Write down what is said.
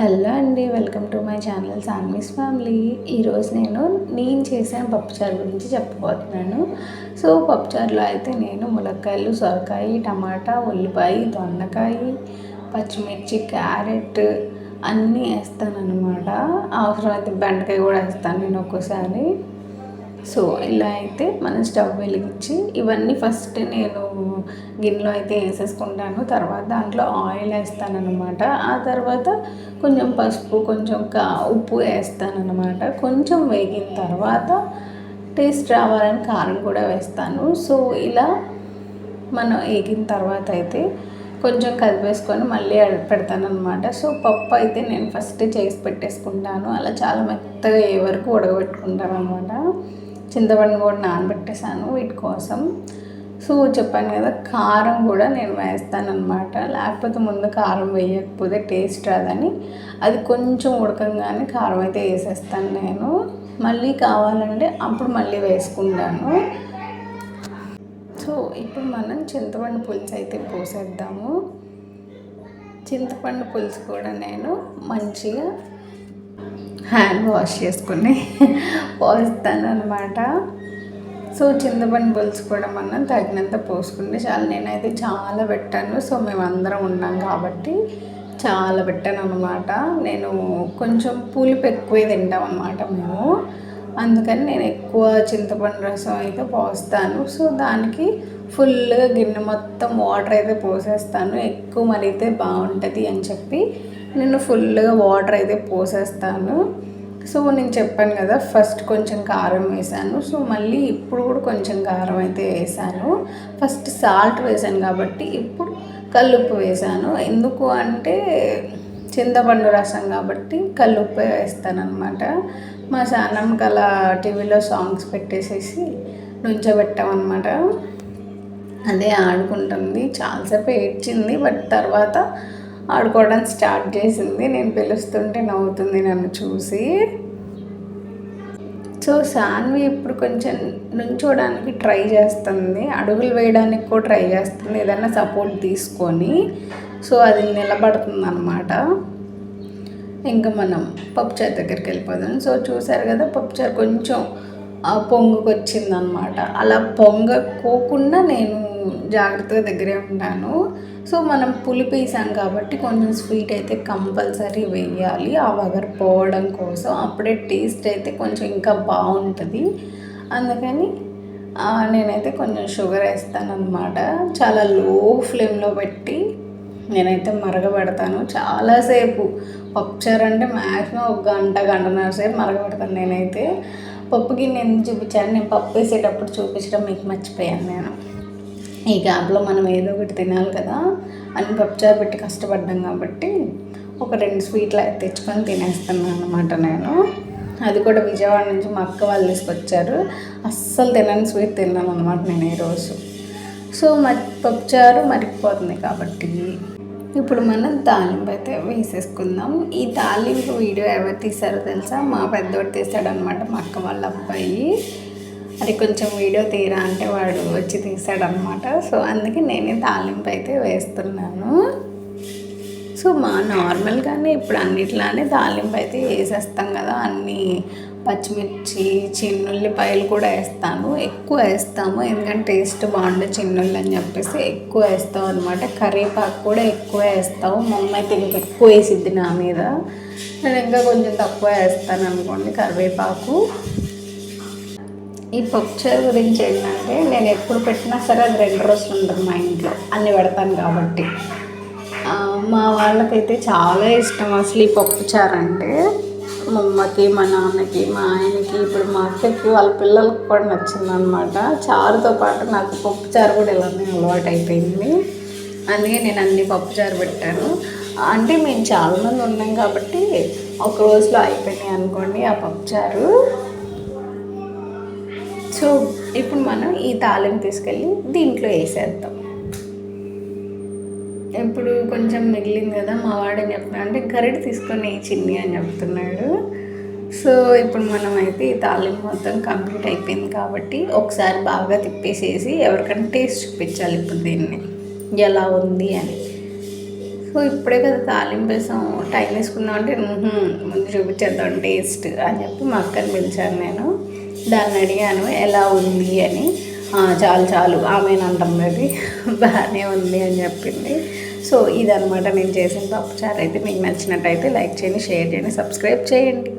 Hello అండి welcome to my channel Saanvi's family. ఈరోజు నేను నేను చేసిన పప్పుచారు గురించి చెప్పబోతున్నాను సో పప్పుచారులో అయితే నేను ములక్కాయలు సొరకాయ టమాటా ఉల్లిపాయ దొండకాయ పచ్చిమిర్చి క్యారెట్ అన్నీ వేస్తాను అనమాట అవసరమైతే బెండకాయ కూడా వేస్తాను నేను ఒక్కోసారి. సో ఇలా అయితే మనం స్టవ్ వెలిగించి ఇవన్నీ ఫస్ట్ నేను గిన్నెలో అయితే వేసేసుకుంటాను. తర్వాత దాంట్లో ఆయిల్ వేస్తానన్నమాట. ఆ తర్వాత కొంచెం పసుపు కొంచెం కా ఉప్పు వేస్తానన్నమాట. కొంచెం వేగిన తర్వాత టేస్ట్ రావాలని కారం కూడా వేస్తాను. సో ఇలా మనం వేగిన తర్వాత అయితే కొంచెం కదిపేసుకొని మళ్ళీ పెడతాను అనమాట సో పప్పు అయితే నేను ఫస్ట్ చేసి పెట్టేసుకుంటాను. అలా చాలా మెత్తగా ఏ వరకు ఉడకబెట్టుకుంటాను అనమాట చింతపండు కూడా నానబెట్టేశాను వీటి కోసం. సో చెప్పాను కదా కారం కూడా నేను వేస్తాను అనమాట లేకపోతే ముందు కారం వేయకపోతే టేస్ట్ రాదని. అది కొంచెం ఉడకంగానే కారం అయితే వేసేస్తాను నేను. మళ్ళీ కావాలంటే అప్పుడు మళ్ళీ వేసుకుంటాను. సో ఇప్పుడు మనం చింతపండు పులుసు అయితే పోసేద్దాము. చింతపండు పులుసు కూడా నేను మంచిగా హ్యాండ్ వాష్ చేసుకుని పోస్తాను అనమాట సో చింతపండు పులుసుకోవడం అన్న తగినంత పోసుకుంటే చాలా. నేనైతే చాలా పెట్టాను. సో మేము అందరం ఉన్నాం కాబట్టి చాలా పెట్టాను అనమాట నేను కొంచెం పులుపు ఎక్కువే తింటాం అనమాట మేము. అందుకని నేను ఎక్కువ చింతపండు రసం అయితే పోస్తాను. సో దానికి ఫుల్గా గిన్నె మొత్తం వాటర్ అయితే పోసేస్తాను. ఎక్కువ మరిగితే బాగుంటుంది అని చెప్పి నేను ఫుల్గా వాటర్ అయితే పోసేస్తాను. సో నేను చెప్పాను కదా ఫస్ట్ కొంచెం కారం వేసాను. సో మళ్ళీ ఇప్పుడు కూడా కొంచెం కారం అయితే వేసాను. ఫస్ట్ సాల్ట్ వేసాను కాబట్టి ఇప్పుడు కల్లుప్పు వేసాను. ఎందుకు అంటే చింతపండు రసం కాబట్టి కల్లుప్పు వేస్తాను అనమాట మా సానమ్మకి అలా టీవీలో సాంగ్స్ పెట్టేసేసి నుంచోబెట్టామన్నమాట. అదే ఆడుకుంటుంది. చాలాసేపు ఏడ్చింది బట్ తర్వాత ఆడుకోవడం స్టార్ట్ చేసింది. నేను పిలుస్తుంటే నవ్వుతుంది నన్ను చూసి. సో సాన్వి ఇప్పుడు కొంచెం నుంచోడానికి ట్రై చేస్తుంది. అడుగులు వేయడానికి కూడా ట్రై చేస్తుంది. ఏదైనా సపోర్ట్ తీసుకొని. సో అది నిలబడుతుంది అనమాట ఇంకా మనం పప్పుచారు దగ్గరికి వెళ్ళిపోదాం. సో చూసారు కదా పప్పుచారు కొంచెం పొంగుకొచ్చిందనమాట. అలా పొంగకోకుండా నేను జాగ్రత్తగా దగ్గరే ఉంటాను. సో మనం పులుపు వేసాం కాబట్టి కొంచెం స్వీట్ అయితే కంపల్సరీ వేయాలి. ఆ వగర్ పోవడం కోసం అప్పుడే టేస్ట్ అయితే కొంచెం ఇంకా బాగుంటుంది. అందుకని నేనైతే కొంచెం షుగర్ వేస్తాను అనమాట చాలా లో ఫ్లేమ్లో పెట్టి నేనైతే మరగబెడతాను. చాలాసేపు పప్చర్ అంటే మ్యాక్సిమం ఒక గంట గంటన్నర సేపు మరగబెడతాను నేనైతే. పప్పు గిన్నె ఎందుకు చూపించాను నేను పప్పు వేసేటప్పుడు చూపించడం మీకు మర్చిపోయాను నేను. ఈ గ్యాప్లో మనం ఏదో ఒకటి తినాలి కదా. అని పప్పుచారు పెట్టి కష్టపడ్డాం కాబట్టి ఒక రెండు స్వీట్లు అయితే తెచ్చుకొని తినేస్తున్నాను అనమాట నేను. అది కూడా విజయవాడ నుంచి మా అక్క వాళ్ళు తీసుకొచ్చారు. అస్సలు తినని స్వీట్ తిన్నాను అనమాట నేను ఈరోజు సో మరి పప్పుచారు మరిగిపోతుంది కాబట్టి ఇప్పుడు మనం తాలింపు అయితే వేసేసుకుందాం. ఈ తాలింపు వీడియో ఎవరు తీసారో తెలుసా? మా పెద్దోడు తీసాడనమాట మా అక్క వాళ్ళ అబ్బాయి. అది కొంచెం వీడియో తీరా అంటే వాడు వచ్చి తీసాడనమాట సో అందుకే నేనే తాలింపు అయితే వేస్తున్నాను. సో మా నార్మల్గానే ఇప్పుడు అన్నిట్లానే తాలింపు అయితే వేసేస్తాం కదా అన్నీ పచ్చిమిర్చి చిన్నుల్లిపాయలు కూడా వేస్తాను. ఎక్కువ వేస్తాము. ఎందుకంటే టేస్ట్ బాగుండే చిన్నుళ్ళు అని చెప్పేసి ఎక్కువ వేస్తాం అనమాట కరివేపాకు కూడా ఎక్కువ వేస్తాము. మమ్మీ అయితే ఇంకా ఎక్కువ వేసిద్ది నా మీద. నేను ఇంకా కొంచెం తక్కువ వేస్తాను అనుకోండి కరివేపాకు. ఈ పప్పుచారు గురించి ఏంటంటే నేను ఎప్పుడు పెట్టినా సరే అది రెండు రోజులు ఉంటుంది మా ఇంట్లో. అన్ని పెడతాను కాబట్టి. మా వాళ్ళకైతే చాలా ఇష్టం అసలు ఈ పప్పుచారు అంటే. మా అమ్మకి మా నాన్నకి మా ఆయనకి ఇప్పుడు మా అక్కకి వాళ్ళ పిల్లలకి కూడా నచ్చిందనమాట చారుతో పాటు నాకు పప్పు చారు కూడా ఇలానే అలవాటు అయిపోయింది అందుకే నేను అన్ని పప్పుచారు పెట్టాను. అంటే మేము చాలామంది ఉన్నాం కాబట్టి ఒక రోజులో అయిపోయినాయి అనుకోండి ఆ పప్పు చారు. సో ఇప్పుడు మనం ఈ తాలింపు తీసుకెళ్ళి దీంట్లో వేసేద్దాం. ఇప్పుడు కొంచెం మిగిలింది కదా మా వాడని చెప్తున్నా. అంటే గరిట తీసుకొని చిన్ని అని చెప్తున్నాడు. సో ఇప్పుడు మనం అయితే ఈ తాలింపు మొత్తం కంప్లీట్ అయిపోయింది కాబట్టి ఒకసారి బాగా తిప్పేసేసి ఎవరికైనా టేస్ట్ చూపించాలి ఇప్పుడు దీన్ని. ఎలా ఉంది అని. సో ఇప్పుడే కదా తాలింపు వేసాం. టైం వేసుకుందాం అంటే ముందు చూపించేద్దాం టేస్ట్ అని చెప్పి మా అక్కని పిలిచాను నేను. దాన్ని అడిగాను ఎలా ఉంది అని. చాలు చాలు. ఆమె అంటాం అది బాగానే ఉంది అని చెప్పింది. సో ఇదనమాట నేను చేసిన పప్పుచారు అయితే మీకు నచ్చినట్టయితే లైక్ చేయండి షేర్ చేయండి సబ్స్క్రైబ్ చేయండి.